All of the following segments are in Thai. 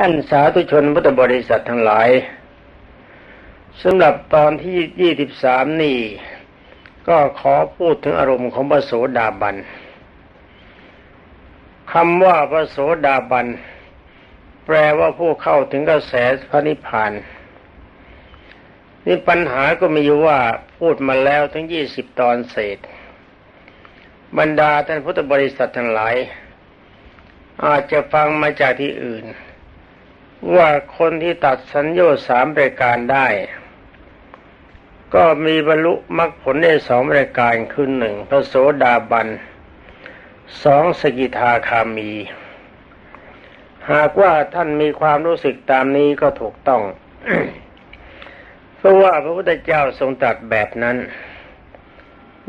ท่านสาธุชนพุทธบริษัททั้งหลายสำหรับตอนที่ยี่สิบสามนี่ก็ขอพูดถึงอารมณ์ของพระโสดาบันคำว่าพระโสดาบัน แปลว่าผู้เข้าถึงกระแสพระนิพพานนี่ปัญหาก็มีอยู่ว่าพูดมาแล้วทั้งยี่สิบตอนเศษ บรรดาท่านพุทธบริษัททั้งหลาย อาจจะฟังมาจากที่อื่น ว่าคนที่ตัดสัญญาสามรายการได้ ก็มีบรรลุมรรคผลได้สองรายการคือหนึ่งพระโสดาบันสองสกิทาคามี หากว่าท่านมีความรู้สึกตามนี้ก็ถูกต้อง เพราะว่าพระพุทธเจ้าทรงตรัสแบบนั้น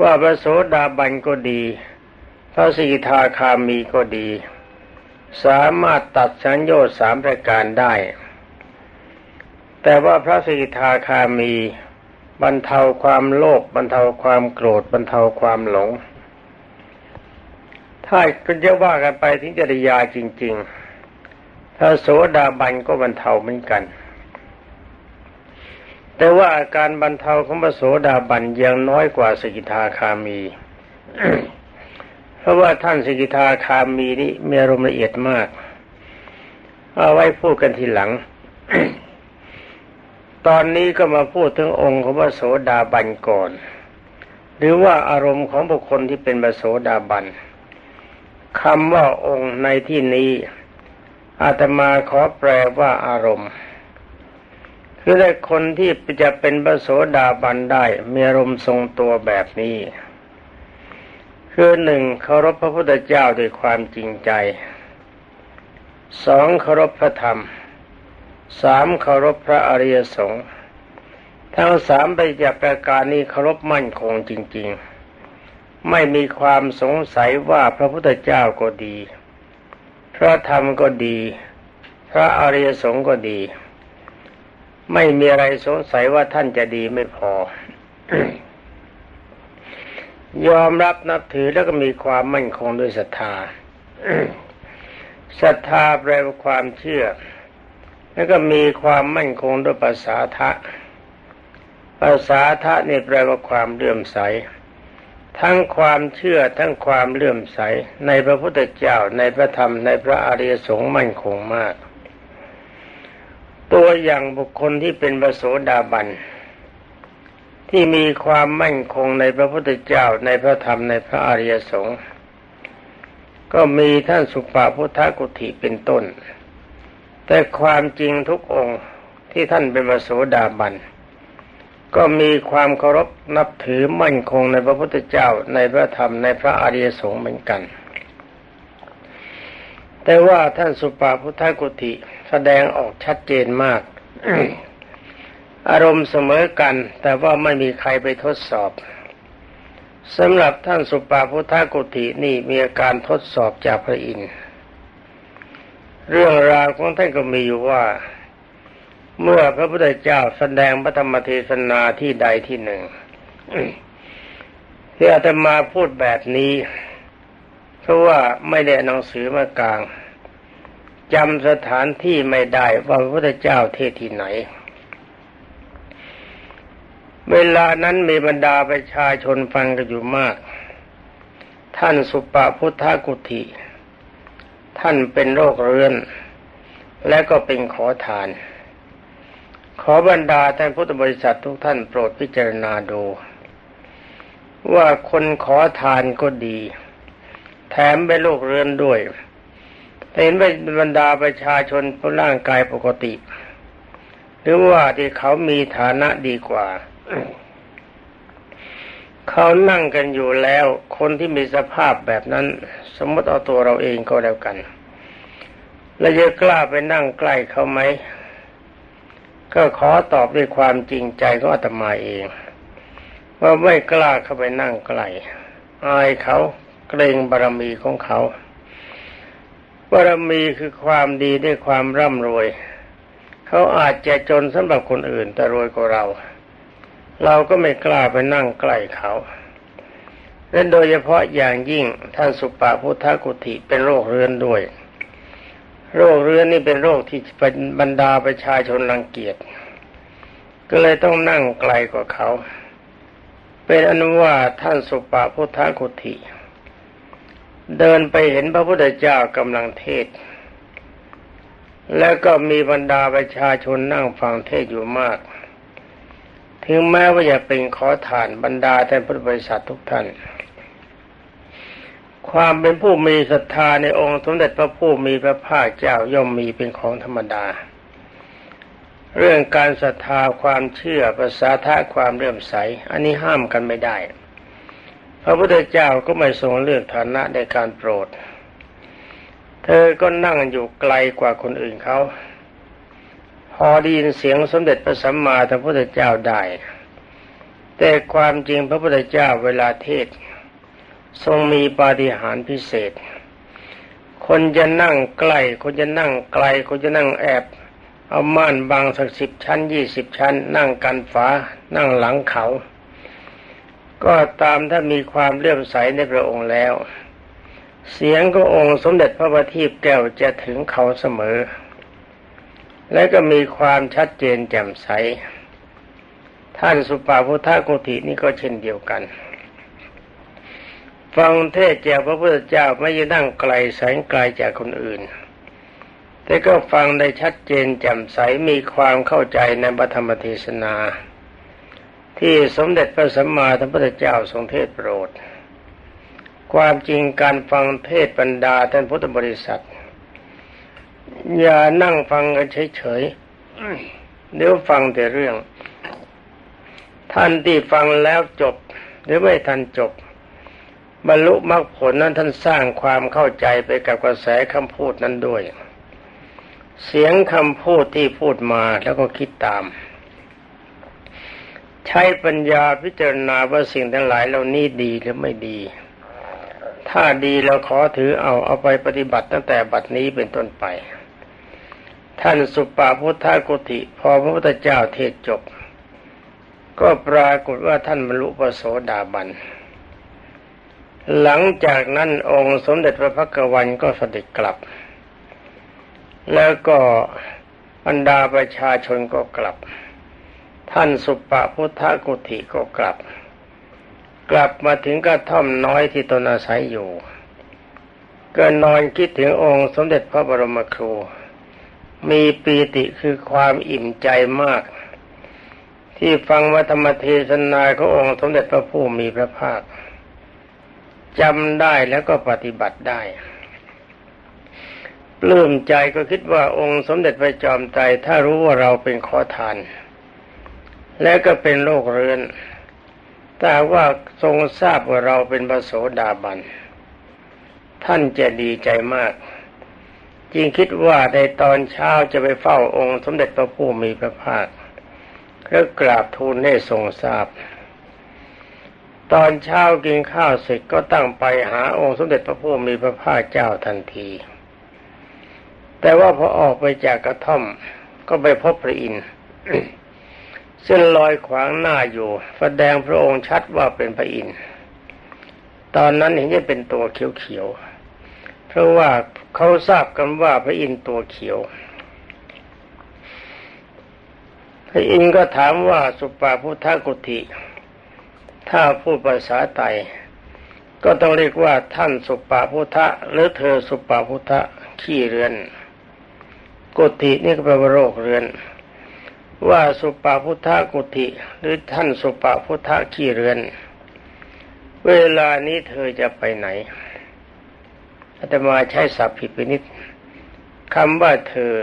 ว่าพระโสดาบันก็ดี พระสกิทาคามีก็ดี สามารถตัดสัญญาสามประการได้ แต่ว่าพระสกิทาคามี บรรเทาความโลภบรรเทาความโกรธบรรเทาความหลง ถ้าก็จะว่ากันไปถึงจริยาจริง ๆ ถ้าโสดาบันก็บรรเทาเหมือนกัน แต่ว่าอาการบรรเทาของพระโสดาบันยังน้อยกว่าสกิทาคามี เพราะว่าท่านสกิทาคามีนี่มีอารมณ์ละเอียดมาก เอาไว้พูดกันทีหลัง ตอนนี้ก็มาพูดถึงองค์ของพระโสดาบันก่อน หรือว่าอารมณ์ของบุคคลที่เป็นพระโสดาบันคำว่าองค์ในที่นี้อาตมาขอแปลว่าอารมณ์ คือได้คนที่จะเป็นพระโสดาบันได้มีอารมณ์ทรงตัวแบบนี้ คือหนึ่งเคารพพระพุทธเจ้าด้วยความจริงใจสองเคารพพระธรรมสามเคารพพระอริยสงฆ์ทั้งสามไปจากประการนี้เคารพมั่นคงจริง ๆ ไม่มีความสงสัยว่าพระพุทธเจ้าก็ดี พระธรรมก็ดี พระอริยสงฆ์ก็ดี ไม่มีอะไรสงสัยว่าท่านจะดีไม่พอ ยอมรับนับถือแล้วก็มีความมั่นคงด้วยศรัทธาศรัทธาแปลว่าความเชื่อ แล้วก็มีความมั่นคงด้วยภาษาทะภาษาทะนี่แปลว่าความเลื่อมใส ทั้งความเชื่อทั้งความเลื่อมใส ในพระพุทธเจ้าในพระธรรมในพระอริยสงฆ์มั่นคงมาก ตัวอย่างบุคคลที่เป็นพระโสดาบัน ที่มีความมั่นคงในพระพุทธเจ้าในพระธรรมในพระอริยสงฆ์ก็มีท่านสุภาพุทธกุฏิเป็นต้น แต่ความจริงทุกองค์ที่ท่านเป็นพระโสดาบัน ก็มีความเคารพนับถือมั่นคงในพระพุทธเจ้าในพระธรรมในพระอริยสงฆ์เหมือนกัน แต่ว่าท่านสุปาพุทธกุติแสดงออกชัดเจนมาก อารมณ์เสมอกัน แต่ว่าไม่มีใครไปทดสอบสำหรับท่านสุปาพุทธกุตินี่มีอาการทดสอบจากพระอินทร์เรื่องราวของท่านก็มีอยู่ว่า เมื่อพระพุทธเจ้าแสดงพระธรรมเทศนาที่ใดที่หนึ่งที่อาตมาพูดแบบนี้ เพราะว่าไม่ได้หนังสือมากลางจำสถานที่ไม่ได้ว่าพระพุทธเจ้าเทศที่ไหน เวลานั้นมีบรรดาประชาชนฟังกันอยู่มาก ท่านสุปาพุทธกุฏิท่านเป็นโรคเรื้อน และก็เป็นขอทาน ขอบรรดาท่านพุทธบริษัททุกท่านโปรดพิจารณาดู ว่าคนขอทานก็ดี แถมเป็นโรคเรื้อนด้วยเห็นเป็นบรรดาประชาชนผู้ร่างกายปกติ หรือว่าที่เขามีฐานะดีกว่า เขานั่งกันอยู่แล้ว คนที่มีสภาพแบบนั้น สมมติเอาตัวเราเองก็แล้วกันเราจะกล้าไปนั่งใกล้เขาไหม ก็ขอตอบด้วยความจริงใจก็อาตมาเอง ว่าไม่กล้าเข้าไปนั่งใกล้อายเขาเกรงบารมีของเขาบารมีคือความดีด้วยความร่ำรวย เขาอาจจะจนสำหรับคนอื่นแต่รวยกว่าเรา เราก็ไม่กล้าไปนั่งใกล้เขา และโดยเฉพาะอย่างยิ่งท่านสุปาพุทธกุติเป็นโรคเรื้อนด้วย โรคเรื้อนนี่เป็นโรคที่เป็นบรรดาประชาชนรังเกียจ ก็เลยต้องนั่งไกลกว่าเขา เป็นอนุว่าท่านสุปาพุทธกุฏิเดินไปเห็นพระพุทธเจ้ากำลังเทศ แล้วก็มีบรรดาประชาชนนั่งฟังเทศอยู่มาก ถึงแม้ว่าจะเป็นขอทานบรรดาท่านพุทธบริษัททุกท่าน ความเป็นผู้มีศรัทธาในองค์สมเด็จพระผู้มีพระภาคเจ้าย่อมมีเป็นของธรรมดา เรื่องการศรัทธาความเชื่อภาษาทะความเลื่อมใส อันนี้ห้ามกันไม่ได้ พระพุทธเจ้าก็ไม่ทรงเลือกฐานะในการโปรด เธอก็นั่งอยู่ไกลกว่าคนอื่นเขา พอได้ยินเสียงสมเด็จพระสัมมาสัมพุทธเจ้าได้ แต่ความจริงพระพุทธเจ้าเวลาเทศ ทรงมีปาฏิหาริย์พิเศษ คนจะนั่งใกล้ คนจะนั่งไกล คนจะนั่งแอบ เอาม่านบางสักสิบชั้นยี่สิบชั้น นั่งกันฝา นั่งหลังเขา ก็ตามถ้ามีความเลื่อมใสในพระองค์แล้ว เสียงก็องค์สมเด็จพระบัณฑิตแก้วจะถึงเขาเสมอ และก็มีความชัดเจนแจ่มใส ท่านสุปาพุทธกุตินี่ก็เช่นเดียวกัน ฟังเทศจากพระพุทธเจ้าไม่ยนั่งไกลแสงไกลจากคนอื่น แต่ก็ฟังได้ชัดเจนแจ่มใสมีความเข้าใจในพระธรรมเทศนา ที่สมเด็จพระสัมมาสัมพุทธเจ้าทรงเทศโปรด ความจริงการฟังเทศบรรดาท่านพุทธบริษัท อย่านั่งฟังกันเฉยๆเดี๋ยวฟังแต่เรื่อง ท่านที่ฟังแล้วจบ หรือไม่ทันจบ บรรลุมรรคผลนั้นท่านสร้างความเข้าใจไปกับกระแสคำพูดนั้นด้วย เสียงคำพูดที่พูดมาแล้วก็คิดตาม ใช้ปัญญาพิจารณาว่าสิ่งทั้งหลายเหล่านี้ดีหรือไม่ดีถ้าดีเราขอถือเอาเอาไปปฏิบัติตั้งแต่บัดนี้เป็นต้นไป ท่านสุปาพุทธกุติพอพระพุทธเจ้าเทศจบ ก็ปรากฏว่าท่านบรรลุปโสดาบัน หลังจากนั้นองค์สมเด็จพระพักวันก็เสด็จกลับ แล้วก็บรรดาประชาชนก็กลับ ท่านสุปะพุทธกุฏิก็กลับ กลับมาถึงกระท่อมน้อยที่ตนอาศัยอยู่ ก็นอนคิดถึงองค์สมเด็จพระบรมครู มีปีติคือความอิ่มใจมาก ที่ฟังวัธรรมเทศนาขององค์สมเด็จพระผู้มีพระภาคจำได้แล้วก็ปฏิบัติได้ปลื้มใจก็คิดว่าองค์สมเด็จพระจอมไตรถ้ารู้ว่าเราเป็นขอทาน และก็เป็นโรคเรื้อนแต่ว่าทรงทราบว่าเราเป็นพระโสดาบัน ท่านจะดีใจมาก จริงคิดว่าในตอนเช้าจะไปเฝ้าองค์สมเด็จพระผู้มีพระภาคแล้วกราบทูลให้ทรงทราบ ตอนเช้ากินข้าวเสร็จก็ตั้งไปหาองค์สมเด็จพระผู้มีพระภาคเจ้าทันที แต่ว่าพอออกไปจากกระท่อม ก็ไปพบพระอินทร์ซึ่งลอยขวางหน้าอยู่แสดงพระองค์ชัดว่าเป็นพระอินทร์ตอนนั้นเห็นจะเป็นตัวเขียว เพราะว่าเขาทราบกันว่าพระอินทร์ตัวเขียว พระอินทร์ก็ถามว่าสุปาพุทธกุติถ้าพูดภาษาไทยก็ต้องเรียกว่าท่านสุปาพุทธะหรือเธอสุปาพุทธะขี้เรือนกุฏินี่ก็แปลว่าโรคเรือน ว่าสุปาพุทธะกุฏิหรือท่านสุปาพุทธะขี้เรือน เวลานี้เธอจะไปไหน อาตมาใช้ศัพท์ผิดไปนิดคำว่าเธอ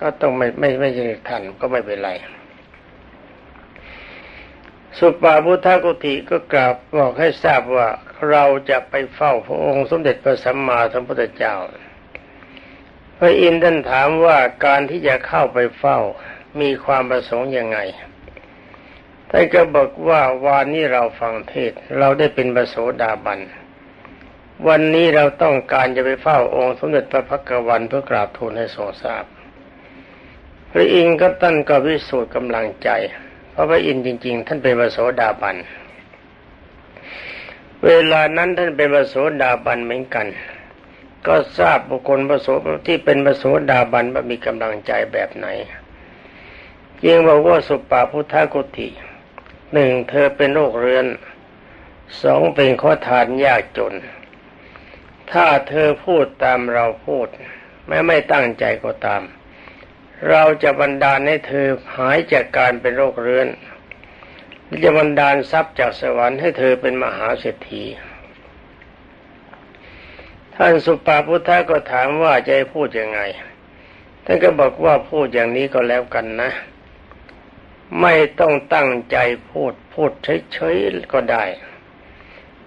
ก็ต้องไม่ไม่ไม่ใช่ท่านก็ไม่เป็นไร สุปาพุทธกุติก็กราบบอกให้ทราบว่าเราจะไปเฝ้าพระองค์สมเด็จพระสัมมาสัมพุทธเจ้า พระอินทร์ท่านถามว่าการที่จะเข้าไปเฝ้ามีความประสงค์ยังไงท่านก็บอกว่าวานนี้เราฟังเทศเราได้เป็นประโสดาบัน วันนี้เราต้องการจะไปเฝ้าองค์สมเด็จพระพักวันเพื่อกราบทูลให้ทรงทราบ พระอินทร์ก็ตั้นก็วิสูจน์กำลังใจ เพราะพระอินทร์จริง ๆ ท่านเป็นพระโสดาบัน เวลานั้นท่านเป็นพระโสดาบันเหมือนกัน ก็ทราบบุคคลประโสที่เป็นประโสดาบันว่ามีกำลังใจแบบไหนยิ่งบอกว่าสุปาพุทธกุติหนึ่งเธอเป็นโรคเรื้อนสองเป็นข้อทานยากจน ถ้าเธอพูดตามเราพูด แม้ไม่ตั้งใจก็ตาม เราจะบันดาลให้เธอหายจากการเป็นโรคเรื้อนจะบันดาลทรัพย์จากสวรรค์ให้เธอเป็นมหาเศรษฐีท่านสุปาพุทธะก็ถามว่าจะพูดยังไง ท่านก็บอกว่าพูดอย่างนี้ก็แล้วกันนะ ไม่ต้องตั้งใจพูดพูดเฉยๆก็ได้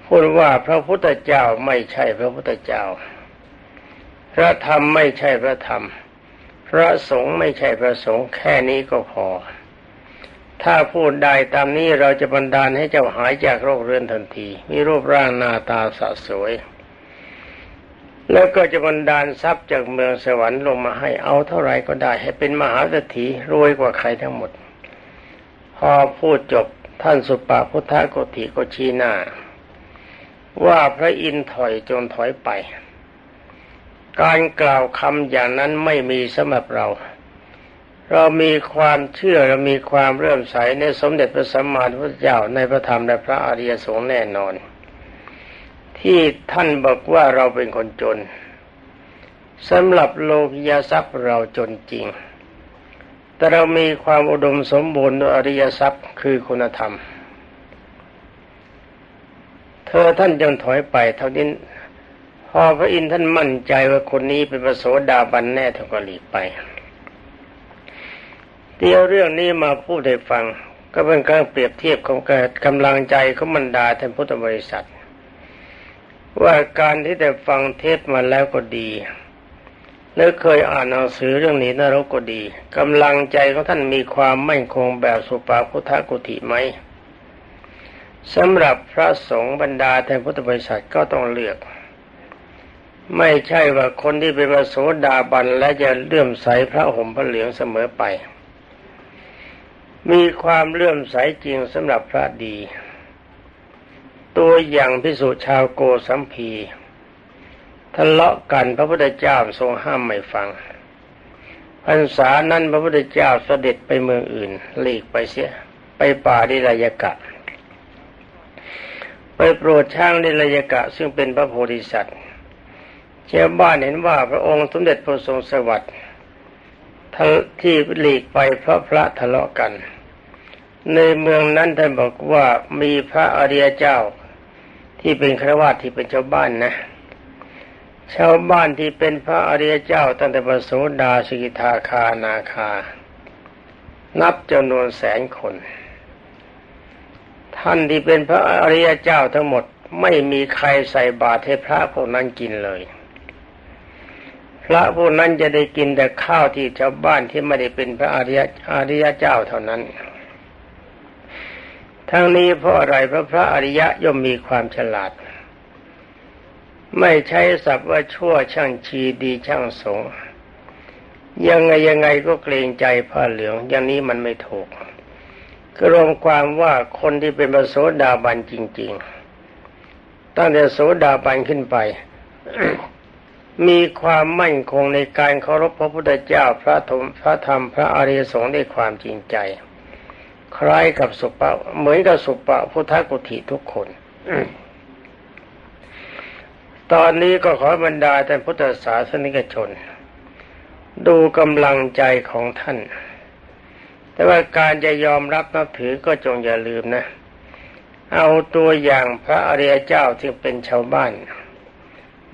พูดว่าพระพุทธเจ้าไม่ใช่พระพุทธเจ้า พระธรรมไม่ใช่พระธรรม พระสงฆ์ไม่ใช่พระสงฆ์แค่นี้ก็พอ ถ้าพูดได้ตามนี้เราจะบันดาลให้เจ้าหายจากโรคเรื้อนทันที มีรูปร่างหน้าตาสะสวย แล้วก็จะบันดาลทรัพย์จากเมืองสวรรค์ลงมาให้เอาเท่าไรก็ได้ ให้เป็นมหาเศรษฐีรวยกว่าใครทั้งหมด พอพูดจบท่านสุปาพุทธโกติก็ชี้หน้า ว่าพระอินทร์ถอยจนถอยไป การกล่าวคำอย่างนั้นไม่มีสำหรับเรา เรามีความเชื่อเรามีความเรื่มใสในสมเด็จพระสัมมาสัมพุทธเจ้าในพระธรรมและพระอริยสงฆ์แน่นอน ที่ท่านบอกว่าเราเป็นคนจนสำหรับโลกิยทรัพย์เราจนจริง แต่เรามีความอุดมสมบูรณ์ด้วยอริยทรัพย์คือคุณธรรม ธอท่านจงถอยไปเท่านี้พอพระอินทร์ท่านมั่นใจว่าคนนี้เป็นพระโสดาบันแน่ท่านก็หลีกไปเดี๋ยวเรื่องนี้มาพูดให้ฟัง ก็เป็นการเปรียบเทียบของการกำลังใจของบรรดาท่านพุทธบริษัท ว่าการที่ได้ฟังเทศมาแล้วก็ดีหรือเคยอ่านหนังสือเรื่องนี้นรกก็ดีกำลังใจของท่านมีความมั่นคงแบบสุปาพุทธกุติไหม สำหรับพระสงฆ์บรรดาแทนพุทธบริษัทก็ต้องเลือก ไม่ใช่ว่าคนที่เป็นพระโสดาบันและจะเลื่อมใสพระห่มพระเหลืองเสมอไป มีความเลื่อมใสจริงสำหรับพระดี ตัวอย่างพิสุชาวโกสัมพีทะเลาะกันพระพุทธเจ้าทรงห้ามไม่ฟังพรรษานั้นพระพุทธเจ้าเสด็จไปเมืองอื่นหลีกไปเสีย ไปป่าดิรายกะ ไปโปรดช่างดิรายกะ ซึ่งเป็นพระโพธิสัตว์ชาวบ้านเห็นว่าพระองค์สมเด็จพระทรงสวัสดิ์ที่หลีกไปเพราะพระทะเลาะกัน ในเมืองนั้นท่านบอกว่ามีพระอริยเจ้าที่เป็นครวาที่เป็นชาวบ้านนะ ชาวบ้านที่เป็นพระอริยเจ้าตั้งแต่ปโสดาสกิทาคานาคา นับจำนวนแสนคน ท่านที่เป็นพระอริยเจ้าทั้งหมดไม่มีใครใส่บาตรให้พระพวกนั้นกินเลย พระพวกนั้นจะได้กินแต่ข้าวที่ชาวบ้านที่ไม่ได้เป็นพระอริยอริยเจ้าเท่านั้น ทั้งนี้เพราะอะไรพระพระอริยะย่อมมีความฉลาด ไม่ใช้ศัพท์ว่าชั่วช่างชีดีช่างสงยังไงยังไงก็เกรงใจผ้าเหลืองอย่างนี้มันไม่ถูก ก็รวมความว่าคนที่เป็นพระโสดาบันจริง ๆ ตั้งแต่โสดาบันขึ้นไป มีความมั่นคงในการเคารพพระพุทธเจ้าพระธรรมพระธรรมพระอริยสงฆ์ด้วยความจริงใจ คล้ายกับสุปะเหมือนกับสุปะพุทธกุฏิทุกคนตอนนี้ก็ขอบรรดาท่านพุทธศาสนิกชน ดูกำลังใจของท่าน แต่ว่าการจะยอมรับนับถือก็จงอย่าลืมนะ เอาตัวอย่างพระอริยเจ้าที่เป็นชาวบ้าน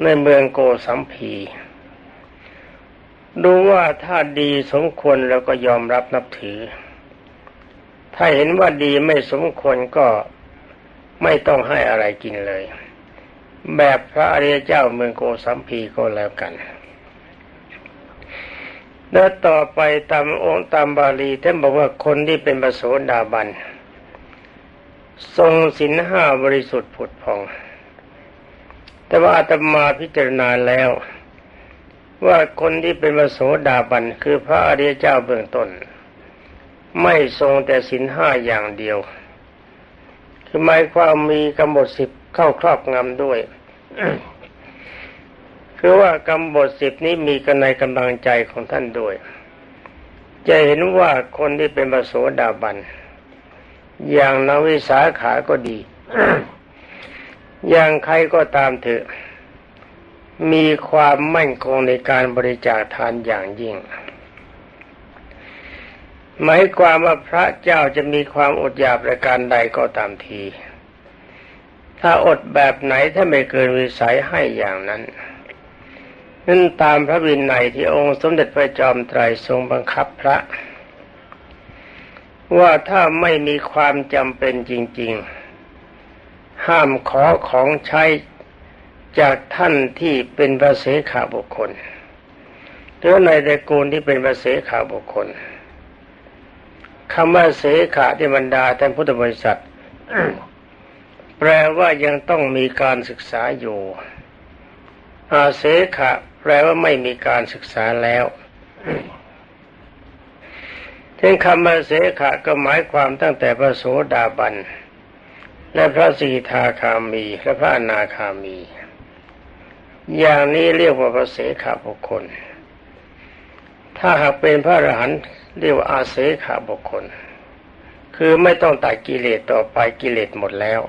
ในเมืองโกสัมพีดูว่าถ้าดีสมควรแล้วก็ยอมรับนับถือ ถ้าเห็นว่าดีไม่สมควรก็ไม่ต้องให้อะไรกินเลย แบบพระอริยเจ้าเมืองโกสัมพีก็แล้วกัน แล้วต่อไปตามองค์ตามบาลีท่านบอกว่าคนที่เป็นประโสดาบัน ทรงสินห้าบริสุทธิ์ผุดพอง แต่ว่าอาตมาพิจารณาแล้ว ว่าคนที่เป็นประโสดาบัน คือพระอริยเจ้าเบื้องต้น ไม่ทรงแต่สินห้าอย่างเดียว คือหมายความมีกำหนดสิบเข้าครอบงำด้วย คือว่ากรรมบทสิบนี้มีกันในกำลังใจของท่านด้วย จะเห็นว่าคนที่เป็นปโสดาบัน อย่างนวิสาขาก็ดี อย่างใครก็ตามเถอะ มีความมั่นคงในการบริจาคทานอย่างยิ่งหมายความว่าพระเจ้าจะมีความอดอยากประการใดก็ตามที ถ้าอดแบบไหนถ้าไม่เกินวิสัยให้อย่างนั้น นั่นตามพระวินัยที่องค์สมเด็จพระจอมไตรทรงบังคับพระ ว่าถ้าไม่มีความจำเป็นจริง ๆ ห้ามขอของใช้จากท่านที่เป็นพระเสขาบุคคลหรือในตระกูลที่เป็นพระเสขาบุคคลคำว่าเสขาที่บรรดาท่านพุทธบริษัทแปลว่ายังต้องมีการศึกษาอยู่อาเสขะ แปลว่าไม่มีการศึกษาแล้วถึงคำว่าเสขะก็หมายความตั้งแต่พระโสดาบัน และพระสีทาคามีและพระอนาคามี อย่างนี้เรียกว่าพระเสขะบุคคล ถ้าหากเป็นพระอรหันต์เรียกว่าอาเสขะบุคคล คือไม่ต้องตัดกิเลสต่อไปกิเลสหมดแล้ว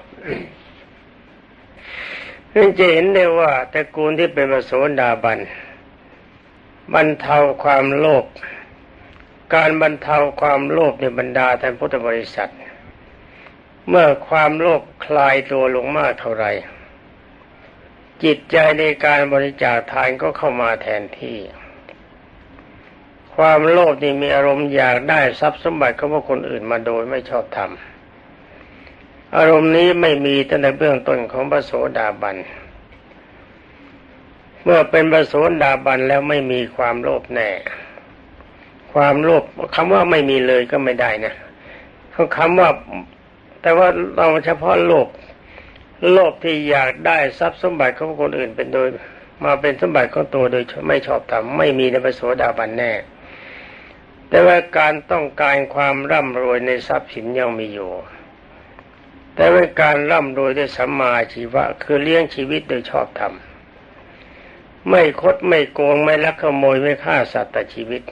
นั่นจะเห็นได้ว่าตระกูลที่เป็นมโสดาบันบรรเทาความโลภการบรรเทาความโลภในบรรดาท่านพุทธบริษัท เมื่อความโลภคลายตัวลงมากเท่าไหร่จิตใจในการบริจาคทานก็เข้ามาแทนที่ ความโลภนี่มีอารมณ์อยากได้ทรัพย์สมบัติของคนอื่นมาโดยไม่ชอบธรรม อารมณ์นี้ไม่มีตั้งแต่เบื้องต้นของพระโสดาบัน เมื่อเป็นพระโสดาบันแล้วไม่มีความโลภแน่ ความโลภคำว่าไม่มีเลยก็ไม่ได้นะเขาคำว่า แต่ว่าเราเฉพาะโลภโลภที่อยากได้ทรัพย์สมบัติของคนอื่นเป็นโดย มาเป็นสมบัติของตัวโดยไม่ชอบธรรมไม่มีในพระโสดาบันแน่ แต่ว่าการต้องการความร่ำรวยในทรัพย์สินยังมีอยู่ แต่เป็นการร่ำรวยด้วยสัมมาชีวะ คือเลี้ยงชีวิตโดยชอบธรรม ไม่คดไม่โกงไม่ลักขโมยไม่ฆ่าสัตว์แต่ชีวิต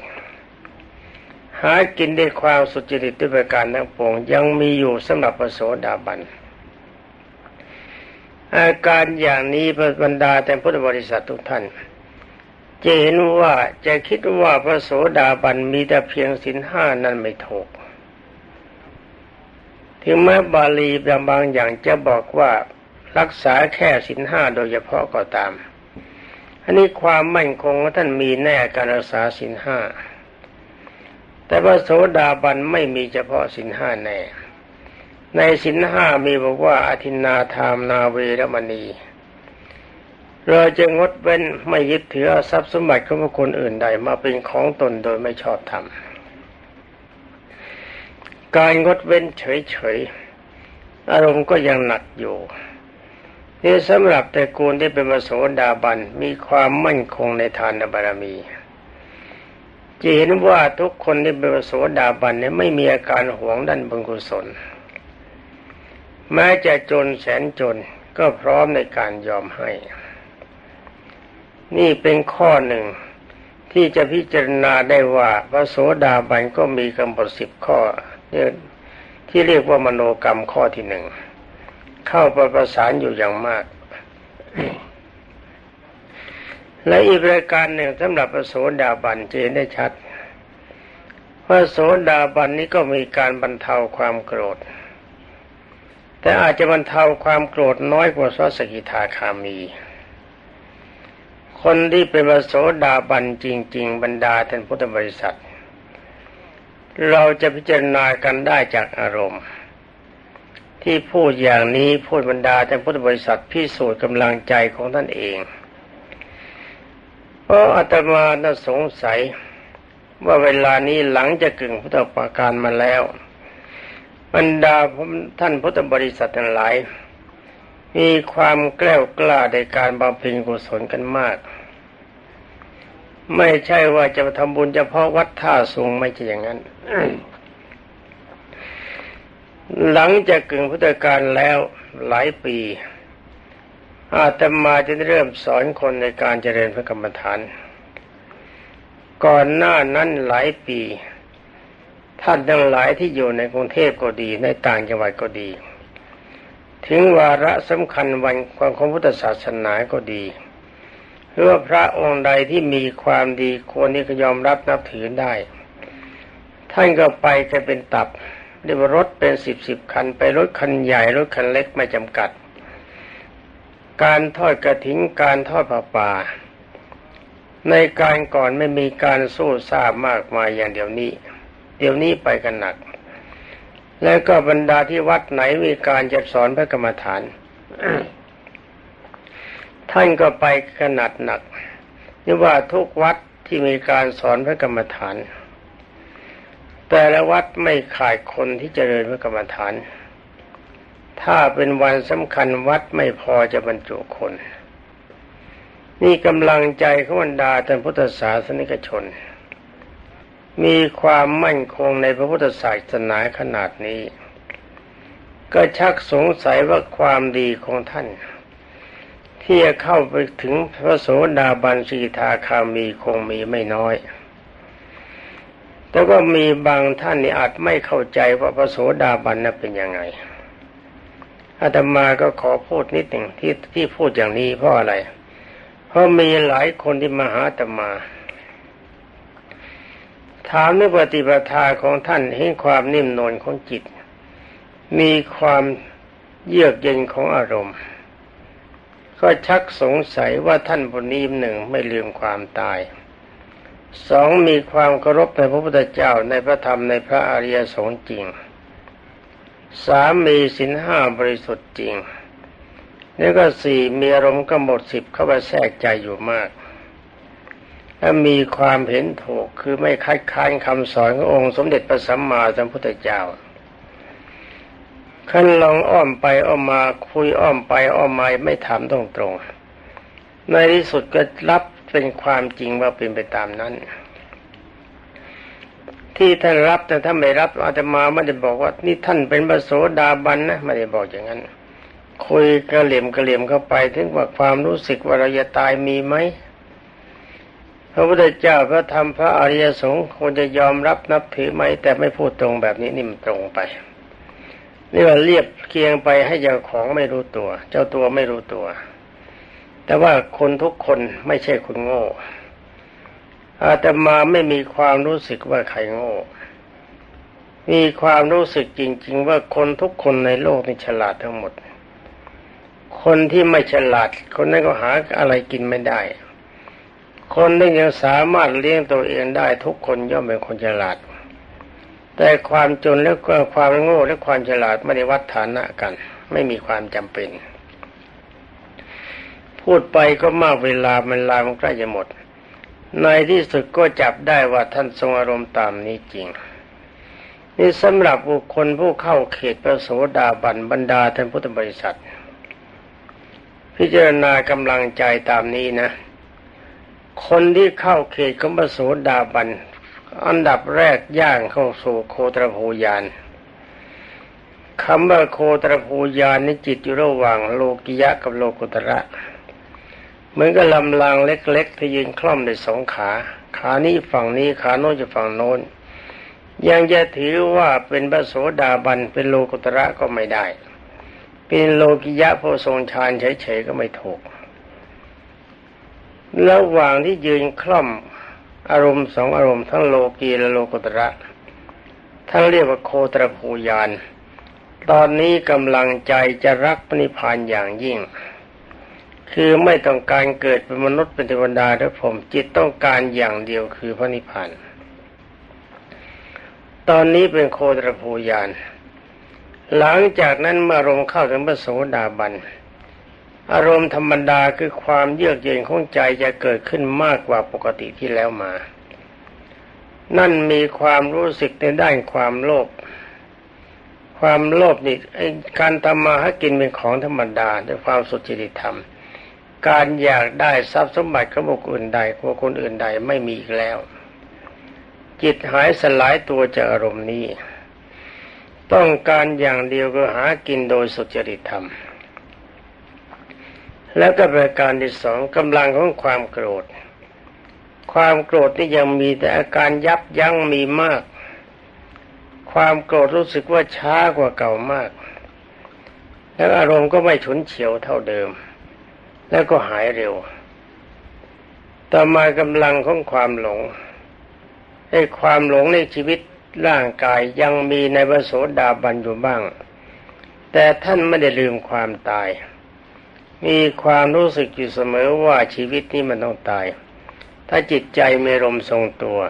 หากินด้วยความสุจริตด้วยประการทั้งปวงยังมีอยู่สำหรับพระโสดาบันอาการอย่างนี้พระบรรดาแต่พุทธบริษัททุกท่านจะเห็นว่าจะคิดว่าพระโสดาบันมีแต่เพียงสินห้านั้นไม่ถูก ถึงแม้บาลีบางอย่างจะบอกว่ารักษาแค่สินห้าโดยเฉพาะก็ตาม อันนี้ความมั่นคงของท่านมีแน่การรักษาสินห้า แต่พระโสดาบันไม่มีเฉพาะสินห้าแน่ ในสินห้ามีบอกว่าอธินาธามนาเวรมณี เราจะงดเว้นไม่ยึดถือทรัพย์สมบัติของคนอื่นใดมาเป็นของตนโดยไม่ชอบธรรม การงดเว้นเฉยๆอารมณ์ก็ยังหนักอยู่นี่สำหรับแต่กูลที่เป็นมโสดาบันมีความมั่นคงในทานบารมีจะเห็นว่าทุกคนที่เป็นมโสดาบันเนี่ยไม่มีอาการหวงด้านบุญกุศล แม้จะจนแสนจนก็พร้อมในการยอมให้ นี่เป็นข้อหนึ่งที่จะพิจารณาได้ว่าพระโสดาบันก็มีกำหนดสิบข้อ ที่เรียกว่ามโนกรรมข้อที่หนึ่งเข้าประประสานอยู่อย่างมาก และอีกรายการหนึ่งสำหรับพระโสดาบันเจนได้ชัดพระโสดาบันนี้ก็มีการบรรเทาความโกรธ แต่อาจจะบรรเทาความโกรธน้อยกว่าสสกิทาคามี คนที่เป็นพระโสดาบันจริง ๆ บรรดาท่านพุทธบริษัท เราจะพิจารณากันได้จากอารมณ์ ที่พูดอย่างนี้พูดบรรดาแต่พุทธบริษัทพิสูจน์กำลังใจของท่านเอง เพราะอาตมาน่าสงสัยว่าเวลานี้หลังจะกึ่งพุทธปาการมาแล้วบรรดาท่านพุทธบริษัททั้งหลาย มีความแกล้วกล้าในการบำเพ็ญกุศลกันมาก ไม่ใช่ว่าจะทำบุญเฉพาะวัดท่าสูงไม่ใช่อย่างนั้น หลังจากกึ่งพุทธกาลแล้วหลายปี อาตมาจะเริ่มสอนคนในการเจริญพระกรรมฐาน ก่อนหน้านั้นหลายปี ท่านทั้งหลายที่อยู่ในกรุงเทพก็ดี ในต่างจังหวัดก็ดี ถึงวาระสำคัญวันความของพุทธศาสนาก็ดี รือว่าพระองค์ใดที่มีความดีควรที่จะยอมรับนับถือได้ ท่านก็ไปจะเป็นตับเรียกว่ารถเป็นสิบสิบคัน ไปรถคันใหญ่รถคันเล็กไม่จำกัด การทอดกระถิ่นการทอดผ้าป่า ในการก่อนไม่มีการสู้ซาบมากมายอย่างเดี๋ยวนี้ เดี๋ยวนี้ไปกันหนัก แล้วก็บรรดาที่วัดไหนมีการจะสอนพระกรรมฐาน ท่านก็ไปขนาดหนักนี่ว่าทุกวัดที่มีการสอนพระกรรมฐาน แต่ละวัดไม่ขาดคนที่จเจริญพระกรรมฐาน ถ้าเป็นวันสำคัญวัดไม่พอจะบรรจุคน นี่กำลังใจของบรรดาท่านพุทธศาสนิกชน มีความมั่นคงในพระพุทธศาสนาขนาดนี้ ก็ชักสงสัยว่าความดีของท่าน ที่จะเข้าไปถึงพระโสดาบันสีทาคามีคงมีไม่น้อย แต่ว่ามีบางท่านนี่อาจไม่เข้าใจว่าพระโสดาบันนั้นเป็นยังไงอาตมาก็ขอพูดนิดหนึ่งที่ที่พูดอย่างนี้เพราะอะไร เพราะมีหลายคนที่มาหาอาตมา ถามในปฏิปทาของท่านให้ความนิ่มนวลของจิต มีความเยือกเย็นของอารมณ์ ก็ชักสงสัยว่าท่านบนนี้หนึ่งไม่ลืมความตายสองมีความเคารพในพระพุทธเจ้าในพระธรรมในพระอริยสงฆ์จริงสามมีสินห้าบริสุทธิ์จริงแล้วก็สี่มีอารมณ์กำหนดสิบเข้าไปแทรกใจอยู่มาก และมีความเห็นถูกคือไม่คัดค้านคำสอนขององค์สมเด็จพระสัมมาสัมพุทธเจ้า ขันลองอ้อมไปอ้อมมาคุยอ้อมไปอ้อมมาไม่ถามตรงตรงในที่สุดก็รับเป็นความจริงว่าเป็นไปตามนั้น ที่ท่านรับแต่ถ้าไม่รับอาตมาไม่ได้บอกว่า นี่ท่านเป็นพระโสดาบันนะไม่ได้บอกอย่างนั้น คุยกระเหลี่ยมกระเหลี่ยมเข้าไป ถึงว่าความรู้สึกว่าเราจะตายมีไหมพระพุทธเจ้าพระธรรมพระอริยสงฆ์ควรจะยอมรับนับถือไหมแต่ไม่พูดตรงแบบนี้นี่มันตรงไป นี่ว่าเรียบเคียงไปให้เจ้าของไม่รู้ตัว เจ้าตัวไม่รู้ตัว แต่ว่าคนทุกคนไม่ใช่คนโง่อาตมาไม่มีความรู้สึกว่าใครโง่ มีความรู้สึกจริง ๆ ว่าคนทุกคนในโลกนี่ฉลาดทั้งหมด คนที่ไม่ฉลาด คนนั้นก็หาอะไรกินไม่ได้ คนที่ยังสามารถเลี้ยงตัวเองได้ทุกคนย่อมเป็นคนฉลาด แต่ความจนและความโง่และความฉลาดไม่ได้วัดฐานะกัน ไม่มีความจำเป็น พูดไปก็มากเวลามันลามันใกล้จะหมด ในที่สุดก็จับได้ว่าท่านทรงอารมณ์ตามนี้จริง นี่สำหรับบุคคลผู้เข้าเขตพระโสดาบันบรรดาท่านพุทธบริษัท พิจารณากำลังใจตามนี้นะคนที่เข้าเขตของพระโสดาบัน อันดับแรกย่างเข้าสู่โคตรภูยานคำว่าโคตรภูยานนี่จิตอยู่ระหว่างโลกิยะกับโลกุตระเหมือนกับลำลางเล็กๆที่ยืนคล่อมในสองขา ขานี้ฝั่งนี้ขาโน้นจะฝั่งโน้น ยังจะถือว่าเป็นพระโสดาบันเป็นโลกุตระก็ไม่ได้ เป็นโลกิยะโพทรงฌานเฉยๆก็ไม่ถูกระหว่างที่ยืนคล่อม อารมณ์สองอารมณ์ทั้งโลกีและโลกุตระท่านเรียกว่าโคตรภูยาน ตอนนี้กำลังใจจะรักพระนิพพานอย่างยิ่ง คือไม่ต้องการเกิดเป็นมนุษย์เป็นเทวดาหรือผมจิตต้องการอย่างเดียวคือพระนิพพาน ตอนนี้เป็นโคตรภูยาน หลังจากนั้นเมื่อรมเข้าถึงพระโสดาบัน อารมณ์ธรรมดาคือความเยือกเย็นของใจจะเกิดขึ้นมากกว่าปกติที่แล้วมา นั่นมีความรู้สึกในด้านความโลภ ความโลภนี่การทำมาหากินเป็นของธรรมดาด้วยความสุจริตธรรม การอยากได้ทรัพย์สมบัติของบุคคลอื่นใดของคนอื่นใดไม่มีอีกแล้ว จิตหายสลายตัวจากอารมณ์นี้ ต้องการอย่างเดียวก็หากินโดยสุจริตธรรม แล้วก็ประการที่สองกำลังของความโกรธ ความโกรธนี่ยังมีแต่อาการยับยั้งมีมาก ความโกรธรู้สึกว่าช้ากว่าเก่ามาก แล้วอารมณ์ก็ไม่ฉุนเฉียวเท่าเดิม แล้วก็หายเร็ว ต่อมากำลังของความหลงไอ้ความหลงในชีวิตร่างกายยังมีในวโสดาบันอยู่บ้าง แต่ท่านไม่ได้ลืมความตาย มีความรู้สึกอยู่เสมอว่าชีวิตนี้มันต้องตาย ถ้าจิตใจมีลมทรงตัว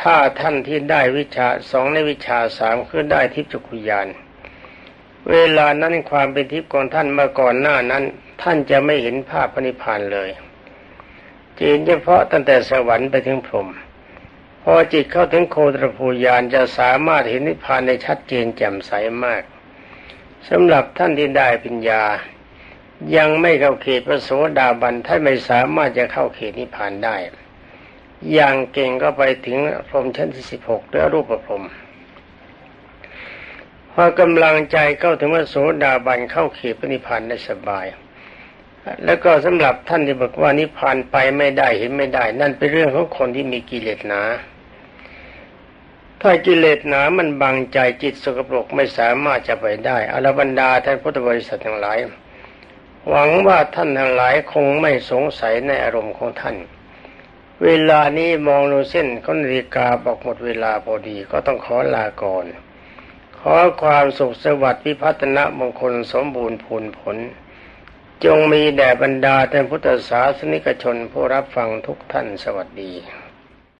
ถ้าท่านที่ได้วิชาสองในวิชาสามคือได้ทิพย์จักุยาน เวลานั้นความเป็นทิพย์ของท่านเมื่อก่อนหน้านั้น ท่านจะไม่เห็นภาพพระนิพพานเลยจีนเฉพาะตั้งแต่สวรรค์ไปถึงพรหมพอจิตเข้าถึงโคตรภูยานจะสามารถเห็นนิพพานในชัดเจนแจ่มใสมากสำหรับท่านที่ได้ปัญญา ยังไม่เข้าเขตพระโสดาบันท่านไม่สามารถจะเข้าเขตนิพพานได้ อย่างเก่งก็ไปถึงพรมชั้นที่สิบหกหรือรูปพรมพอกำลังใจเข้าถึงพระโสดาบันเข้าเขตพระนิพพานได้สบาย แล้วก็สำหรับท่านที่บอกว่านิพพานไปไม่ได้เห็นไม่ได้ นั่นเป็นเรื่องของคนที่มีกิเลสหนา ถ้ากิเลสหนามันบังใจจิตสกปรกไม่สามารถจะไปได้อรบรรดาท่านพุทธบริษัททั้งหลาย หวังว่าท่านทั้งหลายคงไม่สงสัยในอารมณ์ของท่าน เวลานี้มองดูเส้นก็นาฬิกาบอกหมดเวลาพอดีก็ต้องขอลาก่อน ขอความสุขสวัสดิ์พิพัฒนะมงคลสมบูรณ์ผลผล จงมีแด่บรรดาท่านพุทธศาสนิกชนผู้รับฟังทุกท่านสวัสดี